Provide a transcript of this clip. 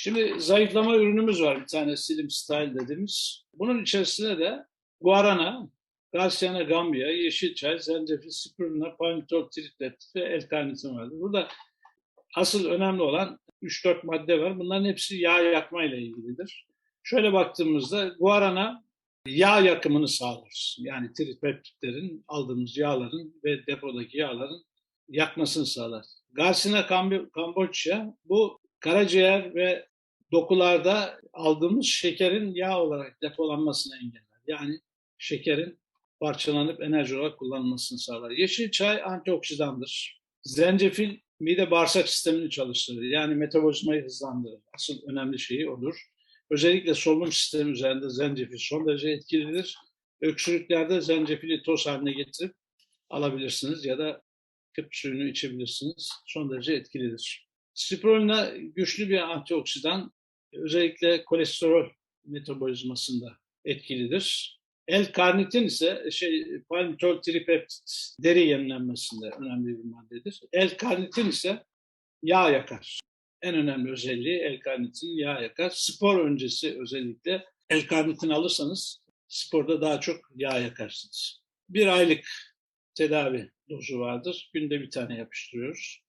Şimdi zayıflama ürünümüz var bir tane Slim Style dediğimiz. Bunun içerisinde de guarana, Garciana gambia, yeşil çay, zencefil, spirulina, palmitol, triplet ve L-karnitin vardır. Burada asıl önemli olan 3-4 madde var. Bunların hepsi yağ yakma ile ilgilidir. Şöyle baktığımızda guarana yağ yakımını sağlar. Yani tripeptitlerin, aldığımız yağların ve depodaki yağların yakmasını sağlar. Garcinia cambogia bu karaciğer ve dokularda aldığımız şekerin yağ olarak depolanmasını engeller. Yani şekerin parçalanıp enerji olarak kullanılmasını sağlar. Yeşil çay antioksidandır. Zencefil mide bağırsak sistemini çalıştırır. Yani metabolizmayı hızlandırır. Asıl önemli şeyi odur. Özellikle solunum sistemi üzerinde zencefil son derece etkilidir. Öksürüklerde zencefili toz haline getirip alabilirsiniz ya da küp suyunu içebilirsiniz. Son derece etkilidir. Spirulina güçlü bir antioksidan. Özellikle kolesterol metabolizmasında etkilidir. L-karnitin ise şey palmitol tripeptit deri yenilenmesinde önemli bir maddedir. L-karnitin ise yağ yakar. En önemli özelliği L-karnitin yağ yakar. Spor öncesi özellikle L-karnitin alırsanız sporda daha çok yağ yakarsınız. Bir aylık tedavi dozu vardır. Günde bir tane yapıştırıyoruz.